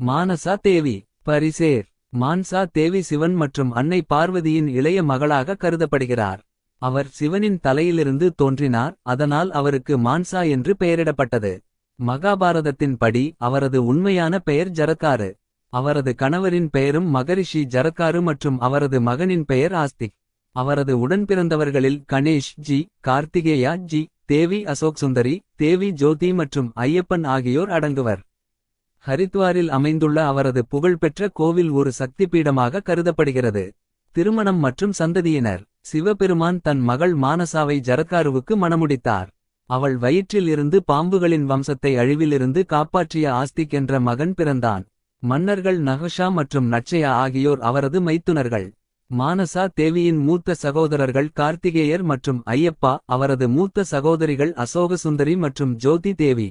மானசா தேவி பரிசேர். மான்சா தேவி சிவன் மற்றும் அன்னை பார்வதியின் இளைய மகளாக கருதப்படுகிறார். அவர் சிவனின் தலையிலிருந்து தோன்றினார் அதனால் அவருக்கு மான்சா என்று பெயரிடப்பட்டது. மகாபாரதத்தின் படி அவரது உண்மையான பெயர் ஜரக்காரு அவரது கணவரின் பெயரும் மகரிஷி ஜரக்காரு மற்றும் அவரது மகனின் பெயர் ஆஸ்திக். அவரது உடன்பிறந்தவர்களில் கணேஷ் ஜி கார்த்திகேயா ஜி தேவி அசோக் சுந்தரி தேவி ஜோதி மற்றும் ஐயப்பன் ஆகியோர் அடங்குவர். ஹரித்வாரில் அமைந்துள்ள அவரது புகழ்பெற்ற கோவில் ஒரு சக்தி பீடமாக கருதப்படுகிறது. திருமணம் மற்றும் சந்ததியினர் சிவபெருமான் தன் மகள் மானசாவை ஜரக்காருவுக்கு மணமுடித்தார். அவள் வயிற்றில் இருந்து பாம்புகளின் வம்சத்தை அழிவிலிருந்து காப்பாற்றிய ஆஸ்திக் என்ற மகன் பிறந்தான். மன்னர்கள் நகஷா மற்றும் நட்சயா ஆகியோர் அவரது மைத்துனர்கள். மானசா தேவியின் மூத்த சகோதரர்கள் கார்த்திகேயர் மற்றும் ஐயப்பா அவரது மூத்த சகோதரிகள் அசோக சுந்தரி மற்றும் ஜோதி தேவி.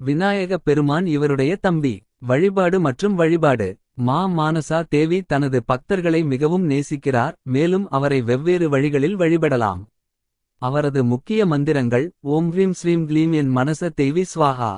விநாயக பெருமான் இவருடைய தம்பி. வழிபாடு மற்றும் வழிபாடு. மா மானசா தேவி தனது பக்தர்களை மிகவும் நேசிக்கிறார் மேலும் அவரை வெவ்வேறு வழிகளில் வழிபடலாம். அவரது முக்கிய மந்திரங்கள் ஓம் ஹ்ரீம் ஸ்ரீம் க்ளீம் என் மனச தேவி ஸ்வாஹா.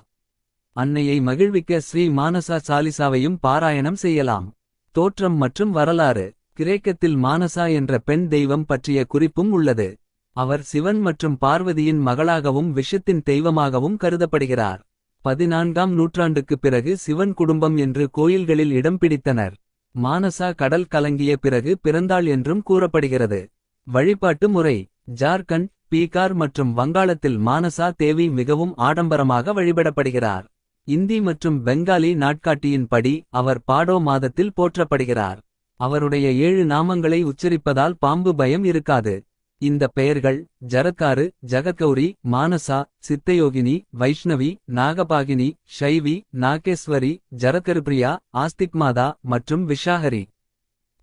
அன்னையை மகிழ்விக்க ஸ்ரீ மானசா சாலிசாவையும் பாராயணம் செய்யலாம். தோற்றம் மற்றும் வரலாறு. கிரேக்கத்தில் மானசா என்ற பெண் தெய்வம் பற்றிய குறிப்பும் உள்ளது. அவர் சிவன் மற்றும் பார்வதியின் மகளாகவும் விஷத்தின் தெய்வமாகவும் கருதப்படுகிறார். பதினான்காம் நூற்றாண்டுக்குப் பிறகு சிவன் குடும்பம் என்று கோயில்களில் இடம் பிடித்தனர். மானசா கடல் கலங்கிய பிறகு பிறந்தாள் என்றும் கூறப்படுகிறது. வழிபாட்டு முறை ஜார்க்கண்ட் பீகார் மற்றும் வங்காளத்தில் மானசா தேவி மிகவும் ஆடம்பரமாக வழிபடப்படுகிறார். இந்தி மற்றும் பெங்காலி நாட்காட்டியின் படி அவர் பாடோ மாதத்தில் போற்றப்படுகிறார். அவருடைய ஏழு நாமங்களை உச்சரிப்பதால் பாம்பு பயம் இருக்காது. இந்த பெயர்கள் ஜரக்காரு ஜகத்கௌரி மானசா சித்தயோகினி வைஷ்ணவி நாகபாகினி ஷைவி நாகேஸ்வரி ஜரக்கருப்ரியா ஆஸ்திக்மாதா மற்றும் விஷாகரி.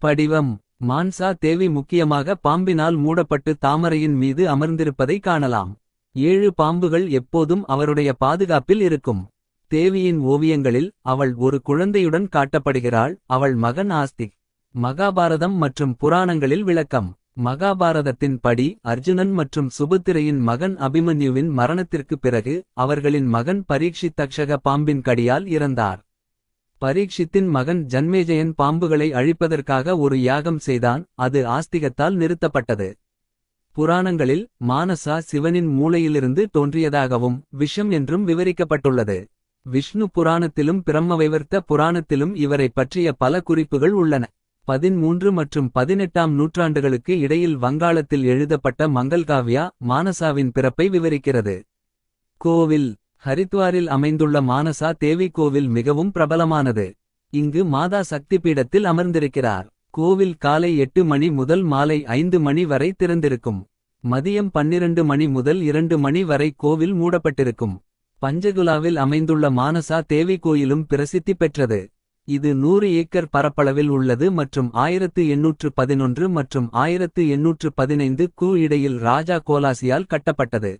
படிவம். மான்சா தேவி முக்கியமாக பாம்பினால் மூடப்பட்டு தாமரையின் மீது அமர்ந்திருப்பதை காணலாம். ஏழு பாம்புகள் எப்போதும் அவருடைய பாதுகாப்பில் இருக்கும். தேவியின் ஓவியங்களில் அவள் ஒரு குழந்தையுடன் காட்டப்படுகிறாள். அவள் மகன் ஆஸ்திக். மகாபாரதம் மற்றும் புராணங்களில் விளக்கம். மகாபாரதத்தின் படி அர்ஜுனன் மற்றும் சுபத்திரையின் மகன் அபிமன்யுவின் மரணத்திற்குப் பிறகு அவர்களின் மகன் பரீட்சித் தக்ஷக பாம்பின் கடியால் இறந்தார். பரீட்சித்தின் மகன் ஜன்மேஜயன் பாம்புகளை அழிப்பதற்காக ஒரு யாகம் செய்தான் அது ஆஸ்திகத்தால் நிறுத்தப்பட்டது. புராணங்களில் மானசா சிவனின் மூளையிலிருந்து தோன்றியதாகவும் விஷம் என்றும் விவரிக்கப்பட்டுள்ளது. விஷ்ணு புராணத்திலும் பிரம்மவைவர்த்த புராணத்திலும் இவரை பற்றிய பல குறிப்புகள் உள்ளன. பதின்மூன்று மற்றும் பதினெட்டாம் நூற்றாண்டுகளுக்கு இடையில் வங்காளத்தில் எழுதப்பட்ட மங்கல்காவ்யா மானசாவின் பிறப்பை விவரிக்கிறது. கோவில் ஹரித்வாரில் அமைந்துள்ள மானசா தேவி கோவில் மிகவும் பிரபலமானது. இங்கு மாதா சக்தி பீடத்தில் அமர்ந்திருக்கிறார். கோவில் காலை எட்டு மணி முதல் மாலை ஐந்து மணி வரை திறந்திருக்கும். மதியம் பன்னிரண்டு மணி முதல் இரண்டு மணி வரை கோவில் மூடப்பட்டிருக்கும். பஞ்சகுலாவில் அமைந்துள்ள மானசா தேவி கோயிலும் பிரசித்தி பெற்றது. இது நூறு ஏக்கர் பரப்பளவில் உள்ளது மற்றும் ஆயிரத்து எண்ணூற்று பதினொன்று மற்றும் ஆயிரத்து எண்ணூற்று பதினைந்து கு இடையில் ராஜா கோலாசியால் கட்டப்பட்டது.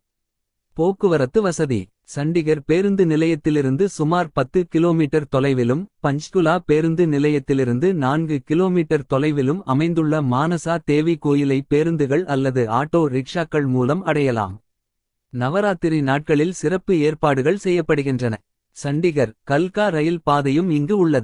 போக்குவரத்து வசதி. சண்டிகர் பேருந்து நிலையத்திலிருந்து சுமார் பத்து கிலோமீட்டர் தொலைவிலும் பஞ்ச்குலா பேருந்து நிலையத்திலிருந்து நான்கு கிலோமீட்டர் தொலைவிலும் அமைந்துள்ள மானசா தேவி கோயிலை பேருந்துகள் அல்லது ஆட்டோ ரிக்ஷாக்கள் மூலம் அடையலாம். நவராத்திரி நாட்களில் சிறப்பு ஏற்பாடுகள் செய்யப்படுகின்றன. சண்டிகர் கல்கா ரயில் பாதையும் இங்கு உள்ளது.